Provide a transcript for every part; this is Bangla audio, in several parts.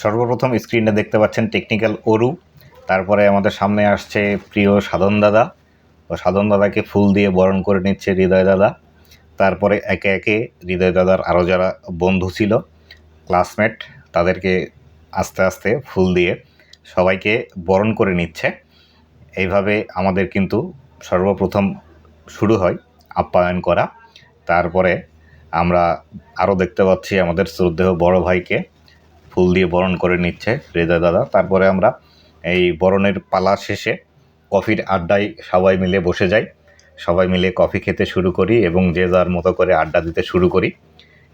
সর্বপ্রথম স্ক্রিনে দেখতে পাচ্ছেন টেকনিক্যাল অরু। তারপরে আমাদের সামনে আসছে প্রিয় সাধন দাদা। ও সাধন দাদাকে ফুল দিয়ে বরণ করে নিচ্ছে হৃদয় দাদা। তারপরে একে একে হৃদয় দাদার আরও যারা বন্ধু ছিল ক্লাসমেট তাদেরকে আস্তে আস্তে ফুল দিয়ে সবাইকে বরণ করে নিচ্ছে। এইভাবে আমাদের কিন্তু সর্বপ্রথম শুরু হয় আপ্যায়ন করা। তারপরে আমরা আরও দেখতে পাচ্ছি আমাদের শ্রদ্ধেয় বড় ভাইকে। ফুল দিয়ে বরণ করে নিচ্ছে হৃদয় দাদা। তারপরে আমরা এই বরণের পালা শেষে কফির আড্ডায় সবাই মিলে বসে যাই। সবাই মিলে কফি খেতে শুরু করি এবং যে যার মতো করে আড্ডা দিতে শুরু করি।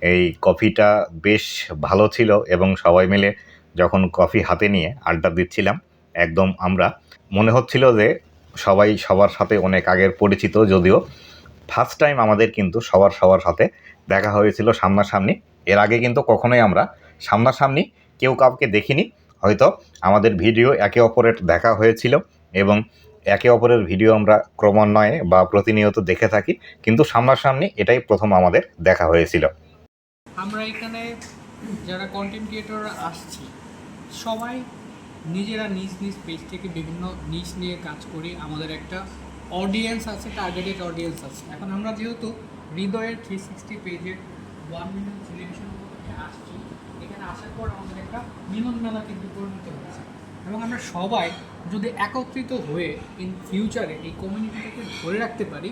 এই কফিটা বেশ ভালো ছিল এবং সবাই মিলে যখন কফি হাতে নিয়ে আড্ডা দিচ্ছিলাম, একদম আমরা, মনে হচ্ছিল যে সবাই সবার সাথে অনেক আগের পরিচিত যদিও ফার্স্ট টাইম আমাদের কিন্তু সবার সবার সাথে দেখা হয়েছিল সামনাসামনি। এর আগে কিন্তু কখনোই আমরা সামনাসামনি কেউ কাউকে দেখিনি, হয়তো আমাদের ভিডিও একে অপরের দেখা হয়েছিল এবং একে অপরের ভিডিও আমরা ক্রমান্বয়ে বা প্রতিনিয়ত দেখে থাকি, কিন্তু সামনাসামনি এটাই প্রথম আমাদের দেখা হয়েছিল। আমরা এখানে যারা কন্টেন্ট ক্রিয়েটররা আসছি, সবাই নিজেরা নিজ নিজ পেজ থেকে বিভিন্ন নিজ নিয়ে কাজ করি। আমাদের একটা অডিয়েন্স আছে টার্গেটেড অডিয়েন্স আছে। এখন আমরা যেহেতু হৃদয়ের থ্রি সিক্সটি পেজের ওয়ান মিলিয়ন আসছি। এখানে আসার পর আমাদের একটা মিলন মেলা কিন্তু পরিণত হয়েছে। এবং আমরা সবাই যদি একত্রিত হয়ে ইন ফিউচারে এই কমিউনিটিটাকে ধরে রাখতে পারি,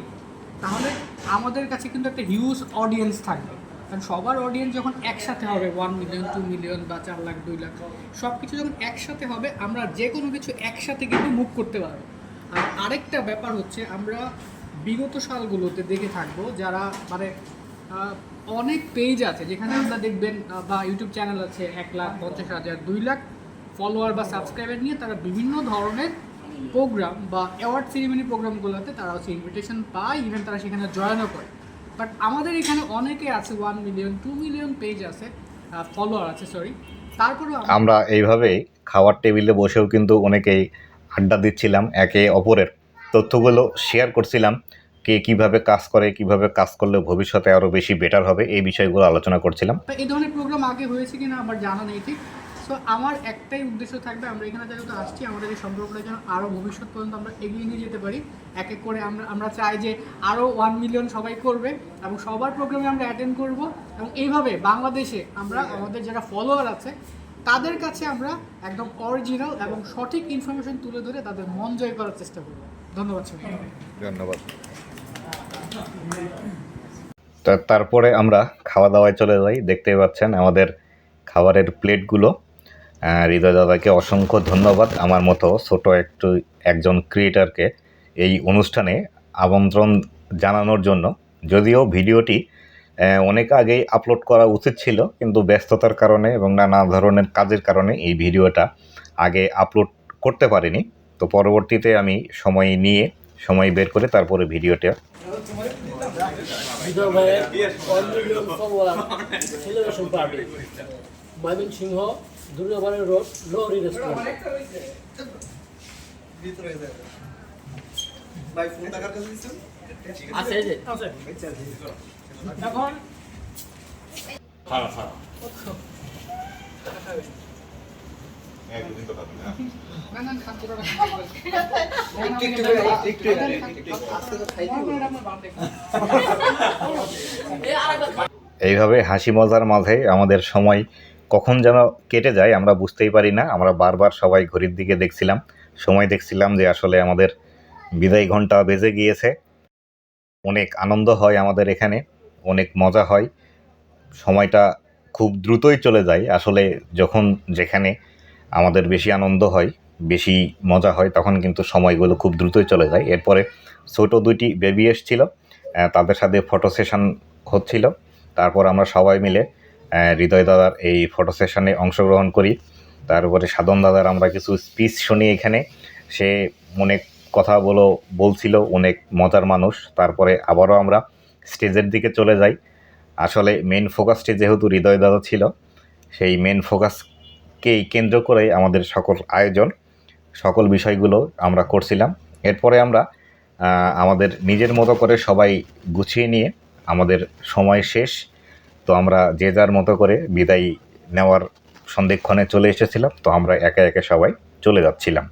তাহলে আমাদের কাছে কিন্তু একটা হিউজ অডিয়েন্স থাকবে। কারণ সবার অডিয়েন্স যখন একসাথে হবে ওয়ান মিলিয়ন টু মিলিয়ন বা চার লাখ, দুই লাখ সব কিছু যখন একসাথে হবে, আমরা যে কোনো কিছু একসাথে কিন্তু মুভ করতে পারব। আর আরেকটা ব্যাপার হচ্ছে, আমরা বিগত সালগুলোতে দেখে থাকব, যারা মানে অনেক পেজ আছে যেখানে আমরা দেখবেন বা ইউটিউব চ্যানেল আছে এক লাখ, পঞ্চাশ হাজার, দুই লাখ ফলোয়ার বা সাবস্ক্রাইবার নিয়ে তারা বিভিন্ন ধরনের প্রোগ্রাম বা অ্যাওয়ার্ড সেরিমনি প্রোগ্রামগুলোতে তারা হচ্ছে ইনভিটেশন পায় ইভেন তারা সেখানে জয়েনও করে। বাট আমাদের এখানে অনেকে আছে one million two million page আছে ফলোয়ার আছে সরি তারপরেও আমরা এইভাবেই খাওয়ার টেবিলে বসেও কিন্তু অনেকেই আড্ডা দিচ্ছিলাম, একে অপরের তথ্যগুলো শেয়ার করছিলাম। কে কীভাবে কাজ করে কীভাবে কাজ করলে ভবিষ্যতে আরও বেশি বেটার হবে এই বিষয়গুলো আলোচনা করছিলাম। তো এই ধরনের প্রোগ্রাম আগে হয়েছে কিনা আমার জানা নেই ঠিক। সো আমার একটাই উদ্দেশ্য থাকবে আমরা এখানে যেহেতু আসছি আমাদের এই সম্পর্কটা যেন আরও ভবিষ্যৎ পর্যন্ত আমরা এগিয়ে নিয়ে যেতে পারি। এক এক করে আমরা আমরা চাই যে আরও ওয়ান মিলিয়ন সবাই করবে এবং সবার প্রোগ্রামে আমরা অ্যাটেন্ড করব এবং এইভাবে বাংলাদেশে আমরা আমাদের যারা ফলোয়ার আছে তাদের কাছে আমরা একদম অরিজিনাল এবং সঠিক ইনফরমেশন তুলে ধরে তাদের মন জয় করার চেষ্টা করব। ধন্যবাদ ধন্যবাদ। তারপরে আমরা খাওয়া দাওয়ায় চলে যাই। দেখতেই পাচ্ছেন আমাদের খাবারের প্লেটগুলো। হৃদয় দাদাকে অসংখ্য ধন্যবাদ। আমার মতো ছোট একটু একজন ক্রিয়েটারকে এই অনুষ্ঠানে আমন্ত্রণ জানানোর জন্য। যদিও ভিডিওটি অনেক আগেই আপলোড করা উচিত ছিল, কিন্তু ব্যস্ততার কারণে এবং নানা ধরনের কাজের কারণে এই ভিডিওটা আগে আপলোড করতে পারিনি। তো পরবর্তীতে আমি সময় নিয়ে সময় বের করে তারপরে ভিডিওটা হৃদয় ভাইয়ের million follower celebration party Mymensingh Durgabari road Lohri restaurant আছে যে। এখন এইভাবে হাসি মজার মাঝে আমাদের সময় কখন যেন কেটে যায় আমরা বুঝতেই পারি না। আমরা বারবার সবাই ঘড়ির দিকে দেখছিলাম, সময় দেখছিলাম যে আসলে আমাদের বিদায় ঘণ্টা বেজে গিয়েছে। অনেক আনন্দ হয় আমাদের এখানে, অনেক মজা হয়। সময়টা খুব দ্রুতই চলে যায়। আসলে যখন যেখানে আমাদের বেশি আনন্দ হয়, বেশি মজা হয়, তখন কিন্তু সময়গুলো খুব দ্রুতই চলে যায়। এরপরে ছোট দুইটি বেবি এসছিল তাদের সাথে ফটো সেশন হচ্ছিল। তারপর আমরা সবাই মিলে হৃদয় দাদার এই ফটো সেশনে অংশগ্রহণ করি। তারপরে সাধন দাদার আমরা কিছু স্পিচ শুনি এখানে। সে অনেক কথা বলো, বলছিল, অনেক মজার মানুষ। তারপরে আবারও আমরা স্টেজের দিকে চলে যাই। আসলে মেন ফোকাসটি যেহেতু হৃদয় দাদা ছিল, সেই মেন ফোকাসকেই কেন্দ্র করে আমাদের সকল আয়োজন, সকল বিষয়গুলো আমরা করছিলাম। এরপরে আমরা আমাদের নিজের মতো করে সবাই গুছিয়ে নিয়ে আমাদের সময় শেষ। তো আমরা যে যার মতো করে বিদায় নেওয়ার সন্দেক্ষণে চলে এসেছিলাম। তো আমরা একে একে সবাই চলে যাচ্ছিলাম।